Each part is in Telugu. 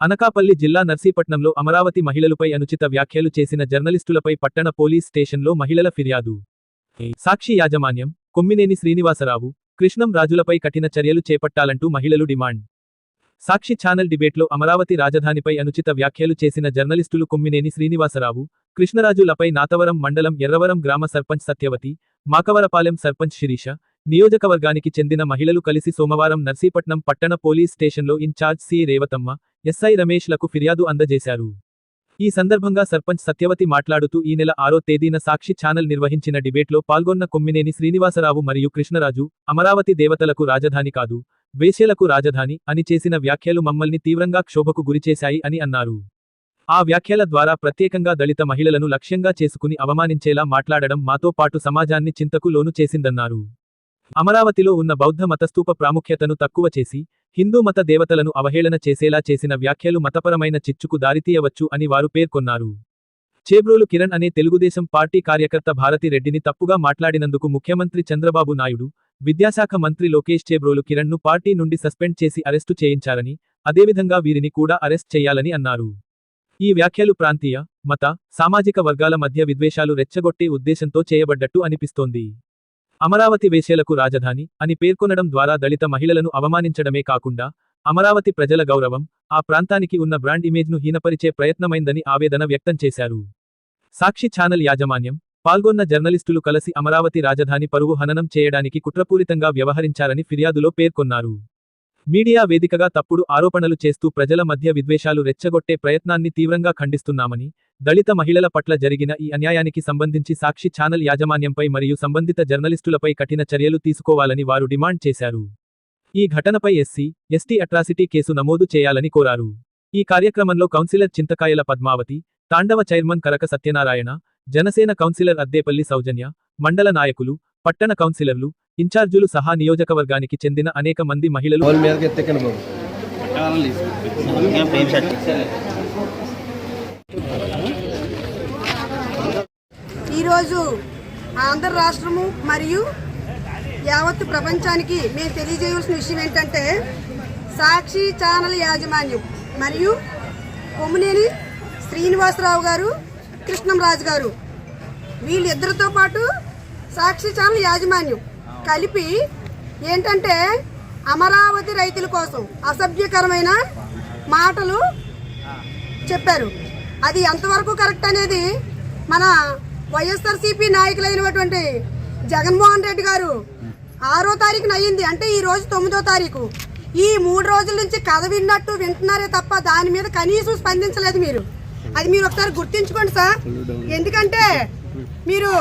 అనకాపల్లి జిల్లా నర్సీపట్నంలో అమరావతి మహిళలపై అనుచిత వ్యాఖ్యలు చేసిన జర్నలిస్టులపై పట్టణ పోలీస్ స్టేషన్లో మహిళల ఫిర్యాదు. సాక్షి యాజమాన్యం కొమ్మినేని శ్రీనివాసరావు కృష్ణం రాజులపై కఠిన చర్యలు చేపట్టాలంటూ మహిళలు డిమాండ్. సాక్షి ఛానల్ డిబేట్లో అమరావతి రాజధానిపై అనుచిత వ్యాఖ్యలు చేసిన జర్నలిస్టులు కొమ్మినేని శ్రీనివాసరావు కృష్ణరాజులపై నాతవరం మండలం ఎర్రవరం గ్రామ సర్పంచ్ సత్యవతి మాకవరపాలెం సర్పంచ్ శిరీష నియోజకవర్గానికి చెందిన మహిళలు కలిసి సోమవారం నర్సీపట్నం పట్టణ పోలీస్ స్టేషన్లో ఇన్ఛార్జ్ సి రేవతమ్మ ఎస్ఐ రమేష్లకు ఫిర్యాదు అందజేశారు. ఈ సందర్భంగా సర్పంచ్ సత్యవతి మాట్లాడుతూ ఈ నెల ఆరో తేదీన సాక్షి ఛానల్ నిర్వహించిన డిబేట్లో పాల్గొన్న కొమ్మినేని శ్రీనివాసరావు మరియు కృష్ణరాజు అమరావతి దేవతలకు రాజధాని కాదు వేశ్యలకు రాజధాని అని చేసిన వ్యాఖ్యలు మమ్మల్ని తీవ్రంగా క్షోభకు గురిచేశాయి అని అన్నారు. ఆ వ్యాఖ్యల ద్వారా ప్రత్యేకంగా దళిత మహిళలను లక్ష్యంగా చేసుకుని అవమానించేలా మాట్లాడడం మాతో పాటు సమాజాన్ని చింతకు లోను చేసిందన్నారు. అమరావతిలో ఉన్న బౌద్ధ మతస్థూప ప్రాముఖ్యతను తక్కువ చేసి హిందూ మత దేవతలను అవహేళన చేసేలా చేసిన వ్యాఖ్యలు మతపరమైన చిచ్చుకు దారితీయవచ్చు అని వారు పేర్కొన్నారు. చేబ్రోలు కిరణ్ అనే తెలుగుదేశం పార్టీ కార్యకర్త భారతి రెడ్డిని తప్పుగా మాట్లాడినందుకు ముఖ్యమంత్రి చంద్రబాబు నాయుడు విద్యాశాఖ మంత్రి లోకేష్ చేబ్రోలు కిరణ్ను పార్టీ నుండి సస్పెండ్ చేసి అరెస్టు చేయించారని అదేవిధంగా వీరిని కూడా అరెస్ట్ చేయాలని అన్నారు. ఈ వ్యాఖ్యలు ప్రాంతీయ మత సామాజిక వర్గాల మధ్య విద్వేషాలు రెచ్చగొట్టే ఉద్దేశంతో చేయబడ్డట్టు అనిపిస్తోంది. అమరావతి వేశ్యలకు రాజధాని అని పేర్కొనడం ద్వారా దళిత మహిళలను అవమానించడమే కాకుండా అమరావతి ప్రజల గౌరవం ఆ ప్రాంతానికి ఉన్న బ్రాండ్ ఇమేజ్ను హీనపరిచే ప్రయత్నమైందని ఆవేదన వ్యక్తం చేశారు. సాక్షి ఛానల్ యాజమాన్యం పాల్గొన్న జర్నలిస్టులు కలిసి అమరావతి రాజధాని పరువు హననం చేయడానికి కుట్రపూరితంగా వ్యవహరించారని ఫిర్యాదులో పేర్కొన్నారు. మీడియా వేదికగా తప్పుడు ఆరోపణలు చేస్తూ ప్రజల మధ్య విద్వేషాలు రెచ్చగొట్టే ప్రయత్నాన్ని తీవ్రంగా ఖండిస్తున్నామని దళిత మహిళల పట్ల జరిగిన ఈ అన్యాయానికి సంబంధించి సాక్షి ఛానల్ యాజమాన్యంపై మరియు సంబంధిత జర్నలిస్టులపై కఠిన చర్యలు తీసుకోవాలని వారు డిమాండ్ చేశారు. ఈ ఘటనపై ఎస్సీ ఎస్టీ అట్రాసిటీ కేసు నమోదు చేయాలని కోరారు. ఈ కార్యక్రమంలో councillor Chintakayala Padmavathi Tandava chairman Karaka Satyanarayana Janasena councillor Addepalli Soujanya మండల నాయకులు పట్టణ కౌన్సిలర్లు ఇన్ఛార్జులు సహా నియోజకవర్గానికి చెందిన అనేక మంది మహిళలు వాళ్ళ మీదకి ఎత్తకండి బాబు ఈరోజు ఆంధ్ర రాష్ట్రము మరియు యావత్తు ప్రపంచానికి మేము తెలియజేయవలసిన విషయం ఏంటంటే సాక్షి ఛానల్ యాజమాన్యం మరియు కొమ్మినేని శ్రీనివాసరావు గారు కృష్ణంరాజు గారు. వీళ్ళిద్దరితో పాటు సాక్షి ఛానల్ యాజమాన్యం కలిపి ఏంటంటే అమరావతి రైతుల కోసం అసభ్యకరమైన మాటలు చెప్పారు. అది ఎంతవరకు కరెక్ట్ అనేది మన వైఎస్ఆర్సీపీ నాయకులైనటువంటి జగన్మోహన్ రెడ్డి గారు ఆరో తారీఖున అయ్యింది. అంటే ఈ రోజు తొమ్మిదో తారీఖు. ఈ మూడు రోజుల నుంచి కథ విన్నట్టు వింటున్నారే తప్ప దాని మీద కనీసం స్పందించలేదు మీరు. అది మీరు ఒకసారి గుర్తించుకోండి సార్. ఎందుకంటే మీరు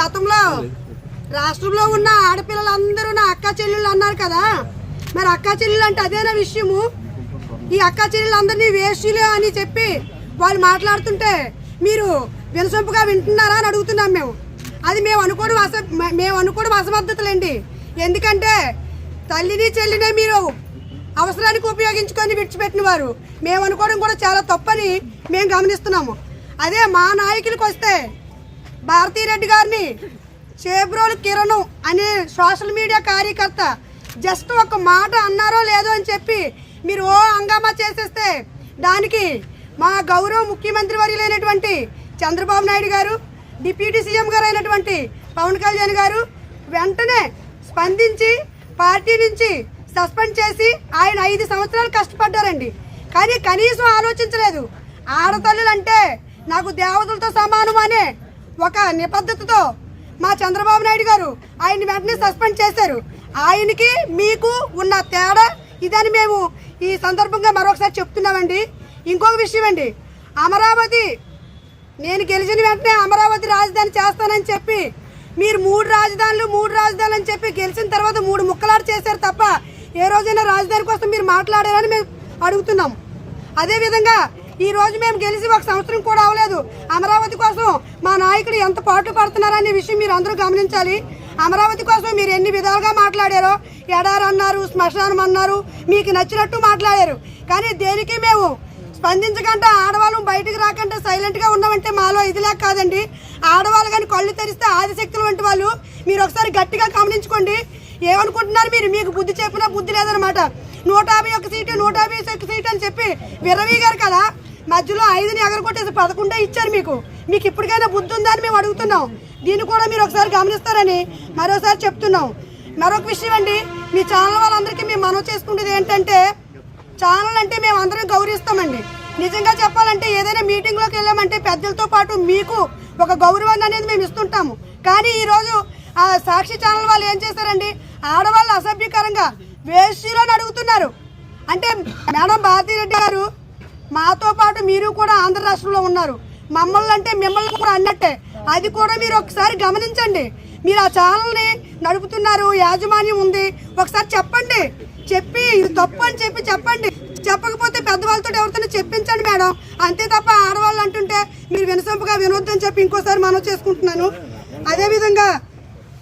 గతంలో రాష్ట్రంలో ఉన్న ఆడపిల్లలందరూ నా అక్క చెల్లెళ్ళు అన్నారు కదా. మరి అక్క చెల్లెలు అంటే అదేనా విషయము? ఈ అక్క చెల్లెలందరినీ వేష్యులు అని చెప్పి వాళ్ళు మాట్లాడుతుంటే మీరు వినసొంపుగా వింటున్నారా అని అడుగుతున్నాం మేము. అది మేము అనుకోవడం అస మేము అనుకోవడం అసమర్థతలండి ఎందుకంటే తల్లిని చెల్లినే మీరు అవసరానికి ఉపయోగించుకొని విడిచిపెట్టిన వారు మేము అనుకోవడం కూడా చాలా తప్పని మేము గమనిస్తున్నాము. అదే మా నాయకులకు వస్తే భారతీరెడ్డి గారిని చేబ్రోలు కిరణ్ అనే సోషల్ మీడియా కార్యకర్త జస్ట్ ఒక మాట అన్నారో లేదో అని చెప్పి మీరు ఓ హంగామా చేసేస్తే దానికి మా గౌరవ ముఖ్యమంత్రి వర్యులైనటువంటి చంద్రబాబు నాయుడు గారు డిప్యూటీ సీఎం గారు అయినటువంటి పవన్ కళ్యాణ్ గారు వెంటనే స్పందించి పార్టీ నుంచి సస్పెండ్ చేసి ఆయన ఐదు సంవత్సరాలు కష్టపడ్డారండి. కానీ కనీసం ఆలోచించలేదు. ఆడతల్లులు అంటే నాకు దేవతలతో సమానం అనే ఒక నిబద్ధతతో మా చంద్రబాబు నాయుడు గారు ఆయన్ని వెంటనే సస్పెండ్ చేశారు. ఆయనకి మీకు ఉన్న తేడా ఇదని మేము ఈ సందర్భంగా మరొకసారి చెప్తున్నామండి. ఇంకొక విషయం అండి. అమరావతి నేను గెలిచిన వెంటనే అమరావతి రాజధాని చేస్తానని చెప్పి మీరు మూడు రాజధానులు మూడు రాజధానులు అని చెప్పి గెలిచిన తర్వాత మూడు ముక్కలాడు చేశారు తప్ప ఏ రోజైనా రాజధాని కోసం మీరు మాట్లాడారని మేము అడుగుతున్నాం. అదేవిధంగా ఈ రోజు మేము గెలిచి ఒక సంవత్సరం కూడా అవ్వలేదు. అమరావతి కోసం మా నాయకుడు ఎంత పాటు పడుతున్నారనే విషయం మీరు అందరూ గమనించాలి. అమరావతి కోసం మీరు ఎన్ని విధాలుగా మాట్లాడారో ఎడారు అన్నారు శ్మశానం అన్నారు మీకు నచ్చినట్టు మాట్లాడారు. కానీ దేనికి మేము స్పందించకుండా ఆడవాళ్ళు బయటకు రాకుండా సైలెంట్గా ఉన్నామంటే మాలో ఇదిలే కాదండి. ఆడవాళ్ళు కానీ కళ్ళు తెరిస్తే ఆదిశక్తులు వంటి వాళ్ళు. మీరు ఒకసారి గట్టిగా గమనించుకోండి. ఏమనుకుంటున్నారు మీరు? మీకు బుద్ధి చెప్పినా బుద్ధి లేదనమాట నూట యాభై ఒక్క సీటు నూట యాభై ఒక్క సీటు అని చెప్పి విరవీ గారు కదా మధ్యలో ఐదుని ఎగరగొట్టేసి పదకొండే ఇచ్చారు మీకు. మీకు ఇప్పటికైనా బుద్ధి ఉందా అని మేము అడుగుతున్నాం. దీన్ని కూడా మీరు ఒకసారి గమనిస్తారని మరోసారి చెప్తున్నాం. మరొక విషయం అండి మీ ఛానల్ వాళ్ళందరికీ మేము మనవి చేసుకునేది ఏంటంటే ఛానల్ అంటే మేము అందరం గౌరవిస్తామండి. నిజంగా చెప్పాలంటే ఏదైనా మీటింగ్లోకి వెళ్ళామంటే పెద్దలతో పాటు మీకు ఒక గౌరవాన్ని అనేది మేము ఇస్తుంటాము. కానీ ఈరోజు ఆ సాక్షి ఛానల్ వాళ్ళు ఏం చేశారండి? ఆడవాళ్ళు అసభ్యకరంగా వేష్యులని అడుగుతున్నారు అంటే మేడం భారతీరెడ్డి గారు మాతో పాటు మీరు కూడా ఆంధ్ర రాష్ట్రంలో ఉన్నారు. మమ్మల్ని అంటే మిమ్మల్ని కూడా అన్నట్టే. అది కూడా మీరు ఒకసారి గమనించండి. మీరు ఆ ఛానల్ని నడుపుతున్నారు యాజమాన్యం ఉంది. ఒకసారి చెప్పండి. చెప్పి ఇది తప్పు అని చెప్పి చెప్పండి. చెప్పకపోతే పెద్దవాళ్ళతో ఎవరితో చెప్పించండి మేడం. అంతే తప్ప ఆడవాళ్ళు అంటుంటే మీరు వినసొంపుగా వినొద్దని చెప్పి ఇంకోసారి మనం చేసుకుంటున్నాను. అదేవిధంగా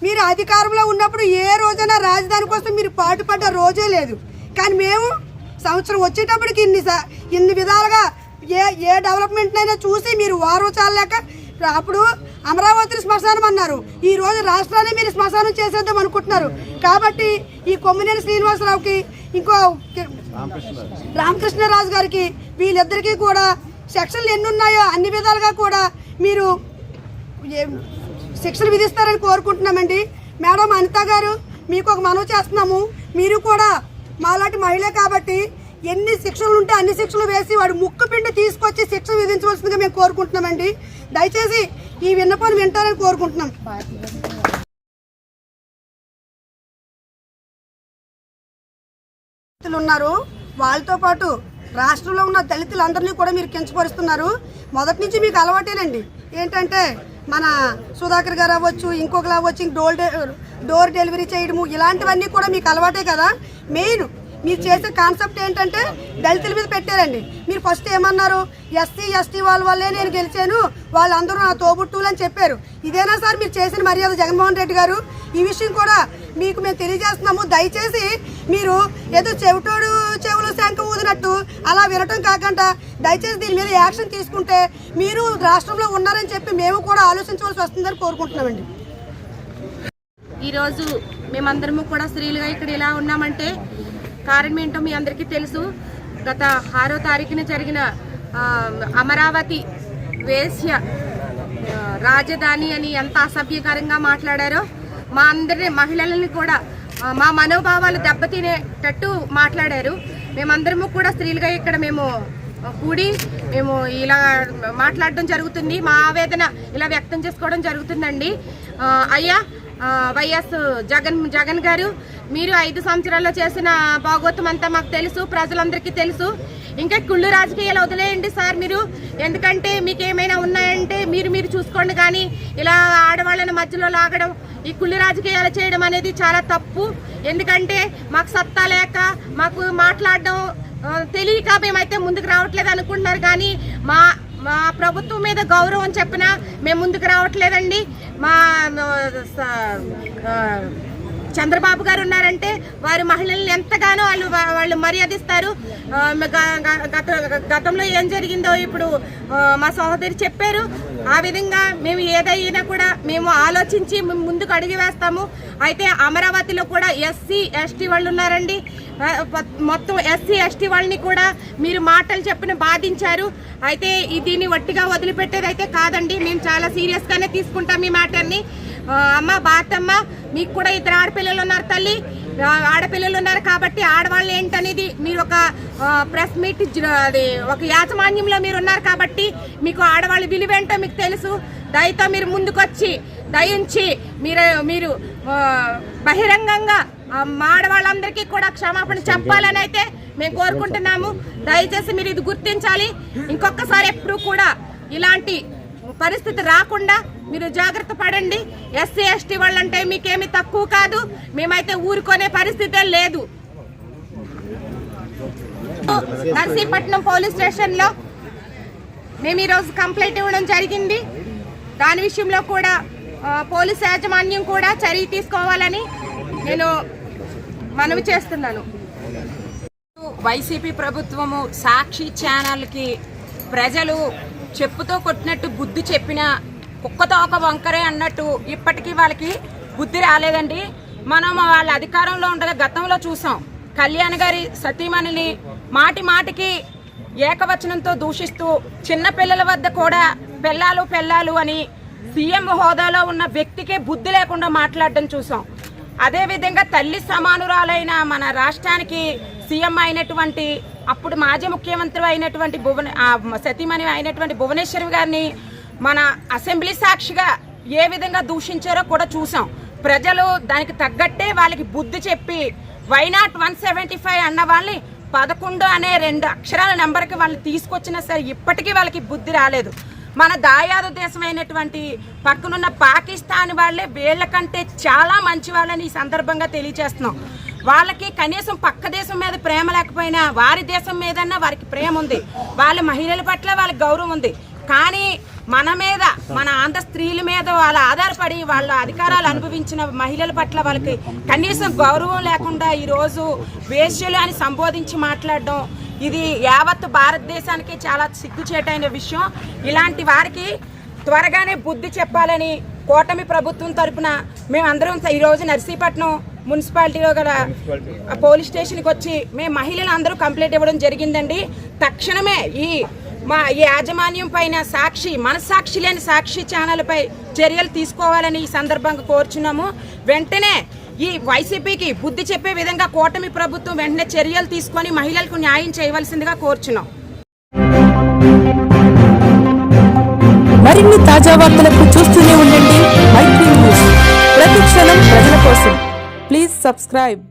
మీరు అధికారంలో ఉన్నప్పుడు ఏ రోజైనా రాజధాని కోసం మీరు పాటుపడ్డ రోజే లేదు. కానీ మేము సంవత్సరం వచ్చేటప్పటికి ఇన్ని ఇన్ని విధాలుగా ఏ ఏ డెవలప్మెంట్నైనా చూసి మీరు వారు లేక అప్పుడు అమరావతిని శ్మశానం అన్నారు. ఈ రోజు రాష్ట్రాన్ని మీరు శ్మశానం చేసేద్దాం అనుకుంటున్నారు. కాబట్టి ఈ కొమ్మినేని శ్రీనివాసరావుకి ఇంకో రామకృష్ణరాజు గారికి వీళ్ళిద్దరికీ కూడా సెక్షన్లు ఎన్ని ఉన్నాయో అన్ని విధాలుగా కూడా మీరు శిక్షలు విధిస్తారని కోరుకుంటున్నామండి. మేడం అనిత గారు మీకు ఒక మనవి చేస్తున్నాము. మీరు కూడా మాలాంటి మహిళ కాబట్టి ఎన్ని శిక్షలు ఉంటే అన్ని శిక్షలు వేసి వాడు ముక్కు పిండి తీసుకొచ్చి శిక్ష విధించవలసిందిగా మేము కోరుకుంటున్నామండి. దయచేసి ఈ విన్నపాన్ని వింటారని కోరుకుంటున్నాం. దళితులు ఉన్నారు. వాళ్ళతో పాటు రాష్ట్రంలో ఉన్న దళితులందరినీ కూడా మీరు కించపరుస్తున్నారు. మొదటి నుంచి మీకు అలవాటేనండి. ఏంటంటే మన సుధాకర్ గారు అవ్వచ్చు ఇంకొకరు అవ్వచ్చు డోర్ డె- డోర్ డెలివరీ చేయడము ఇలాంటివన్నీ కూడా మీకు అలవాటే కదా. మెయిన్ మీరు చేసే కాన్సెప్ట్ ఏంటంటే దళితుల మీద పెట్టారండి. మీరు ఫస్ట్ ఏమన్నారు? ఎస్సీ ఎస్టీ వాళ్ళ వల్లే నేను గెలిచాను. వాళ్ళందరూ నా తోబుట్టులు అని చెప్పారు. ఇదేనా సార్ మీరు చేసిన మర్యాద జగన్మోహన్ రెడ్డి గారు? ఈ విషయం కూడా మీకు మేము తెలియజేస్తున్నాము. దయచేసి మీరు ఏదో చెవిటోడు చెవులు శంఖ ఊదినట్టు అలా వినటం కాకుండా దయచేసి దీని మీద యాక్షన్ తీసుకుంటే మీరు రాష్ట్రంలో ఉన్నారని చెప్పి మేము కూడా ఆలోచించవలసి వస్తుందని కోరుకుంటున్నామండి. ఈరోజు మేమందరము కూడా స్త్రీలుగా ఇక్కడ ఇలా ఉన్నామంటే కారణం ఏంటో మీ అందరికీ తెలుసు. గత ఆరో తారీఖున జరిగిన అమరావతి వేశ్య రాజధాని అని ఎంత అసభ్యకరంగా మాట్లాడారో మా అందరి మహిళలని కూడా మా మనోభావాలు దెబ్బతినేటట్టు మాట్లాడారు. మేమందరము కూడా స్త్రీలుగా ఇక్కడ మేము కూడి మేము ఇలా మాట్లాడడం జరుగుతుంది. మా ఆవేదన ఇలా వ్యక్తం చేసుకోవడం జరుగుతుందండి. అయ్యా వైఎస్ జగన్ జగన్ గారు మీరు ఐదు సంవత్సరాల్లో చేసిన భాగోత్వం అంతా మాకు తెలుసు ప్రజలందరికీ తెలుసు. ఇంకా కుళ్ళు రాజకీయాలు వదిలేయండి సార్ మీరు. ఎందుకంటే మీకు ఏమైనా ఉన్నాయంటే మీరు మీరు చూసుకోండి కానీ ఇలా ఆడవాళ్ళని మధ్యలో లాగడం ఈ కుళ్ళు రాజకీయాలు చేయడం అనేది చాలా తప్పు. ఎందుకంటే మాకు సత్తా లేక మాకు మాట్లాడడం తెలియక మేమైతే ముందుకు రావట్లేదు అనుకుంటున్నారు కానీ మా మా ప్రభుత్వం మీద గౌరవం చెప్పినా మేము ముందుకు రావట్లేదండి. మా స- చంద్రబాబు గారు ఉన్నారంటే వారు మహిళల్ని ఎంతగానో వాళ్ళు వాళ్ళు మర్యాదిస్తారు. గత గతంలో ఏం జరిగిందో ఇప్పుడు మా సహోదరి చెప్పారు. ఆ విధంగా మేము ఏదైనా కూడా మేము ఆలోచించి ముందుకు అడిగి వేస్తాము. అయితే అమరావతిలో కూడా ఎస్సీ ఎస్టీ వాళ్ళు ఉన్నారండి. మొత్తం ఎస్సీ ఎస్టీ వాళ్ళని కూడా మీరు మాటలు చెప్పిన బాధించారు. అయితే ఈ- దీన్ని వట్టిగా వదిలిపెట్టేది అయితే కాదండి. మేము చాలా సీరియస్గానే తీసుకుంటాం ఈ మ్యాటర్ని. అమ్మ బాతమ్మ మీకు కూడా ఇద్దరు ఆడపిల్లలు ఉన్నారు తల్లి. ఆడపిల్లలు ఉన్నారు కాబట్టి ఆడవాళ్ళు ఏంటనేది మీరు ఒక ప్రెస్ మీట్ అది ఒక యాజమాన్యంలో మీరు ఉన్నారు కాబట్టి మీకు ఆడవాళ్ళ విలువేంటో మీకు తెలుసు. దయతో మీరు ముందుకొచ్చి దయించి మీరు మీరు బహిరంగంగా ఆడవాళ్ళందరికీ కూడా క్షమాపణ చెప్పాలని అయితే మేము కోరుకుంటున్నాము. దయచేసి మీరు ఇది గుర్తించాలి. ఇంకొకసారి ఎప్పుడు కూడా ఇలాంటి పరిస్థితి రాకుండా మీరు జాగ్రత్త పడండి. ఎస్సీ ఎస్టీ వాళ్ళంటే మీకేమి తక్కువ కాదు. మేమైతే ఊరుకునే పరిస్థితే లేదు. నర్సీపట్నం పోలీస్ స్టేషన్లో మేము ఈరోజు కంప్లైంట్ ఇవ్వడం జరిగింది. దాని విషయంలో కూడా పోలీస్ యాజమాన్యం కూడా చర్య తీసుకోవాలని నేను మనవి చేస్తున్నాను. వైసీపీ ప్రభుత్వము సాక్షి ఛానల్కి ప్రజలు చెప్పుతో కొట్టినట్టు బుద్ధి చెప్పిన కుక్కతో ఒక వంకరే అన్నట్టు ఇప్పటికీ వాళ్ళకి బుద్ధి రాలేదండి. మనం వాళ్ళ అధికారంలో ఉండగా గతంలో చూసాం. కళ్యాణ్ గారి సతీమణిని మాటి మాటికి ఏకవచనంతో దూషిస్తూ చిన్న పిల్లల వద్ద కూడా పెళ్ళాలు పెళ్ళాలు అని సీఎం హోదాలో ఉన్న వ్యక్తికే బుద్ధి లేకుండా మాట్లాడడం చూసాం. అదేవిధంగా తల్లి సమానురాలైన మన రాష్ట్రానికి సీఎం అయినటువంటి అప్పుడు మాజీ ముఖ్యమంత్రి అయినటువంటి భువన సతీమణి అయినటువంటి భువనేశ్వరి గారిని మన అసెంబ్లీ సాక్షిగా ఏ విధంగా దూషించారో కూడా చూసాం. ప్రజలు దానికి తగ్గట్టే వాళ్ళకి బుద్ధి చెప్పి వైనాట్ వన్ సెవెంటీ ఫైవ్ అన్న వాళ్ళని పదకొండు అనే రెండు అక్షరాల నెంబర్కి వాళ్ళు తీసుకొచ్చినా సరే ఇప్పటికీ వాళ్ళకి బుద్ధి రాలేదు. మన దాయాదు దేశమైనటువంటి పక్కనున్న పాకిస్తాన్ వాళ్ళే వీళ్ళకంటే చాలా మంచి వాళ్ళని ఈ సందర్భంగా తెలియజేస్తున్నాం. వాళ్ళకి కనీసం పక్క దేశం మీద ప్రేమ లేకపోయినా వారి దేశం మీదన్నా వారికి ప్రేమ ఉంది. వాళ్ళ మహిళల పట్ల వాళ్ళకి గౌరవం ఉంది. కానీ మన మీద మన ఆంధ్ర స్త్రీల మీద వాళ్ళ ఆధారపడి వాళ్ళ అధికారాలు అనుభవించిన మహిళల పట్ల వాళ్ళకి కనీసం గౌరవం లేకుండా ఈరోజు వేష్యలు అని సంబోధించి మాట్లాడడం ఇది యావత్ భారతదేశానికి చాలా సిగ్గుచేటైన విషయం. ఇలాంటి వారికి త్వరగానే బుద్ధి చెప్పాలని కూటమి ప్రభుత్వం తరపున మేమందరం ఈరోజు నర్సీపట్నం మున్సిపాలిటీలో గల పోలీస్ స్టేషన్కి వచ్చి మేము మహిళలు అందరూ కంప్లైంట్ ఇవ్వడం జరిగిందండి. తక్షణమే ఈ మా ఈ యాజమాన్యం పైన సాక్షి మనసాక్షి లేని సాక్షి ఛానల్పై చర్యలు తీసుకోవాలని ఈ సందర్భంగా కోరుచున్నాము. వెంటనే ఈ వైసీపీకి బుద్ధి చెప్పే విధంగా కూటమి ప్రభుత్వం వెంటనే చర్యలు తీసుకొని మహిళలకు న్యాయం చేయవలసిందిగా కోరుచున్నాం. మరిన్ని తాజా వార్తలకు చూస్తూనే ఉండండి. మైత్రి న్యూస్. ప్రతి క్షణం ప్రజల కోసం. Please subscribe.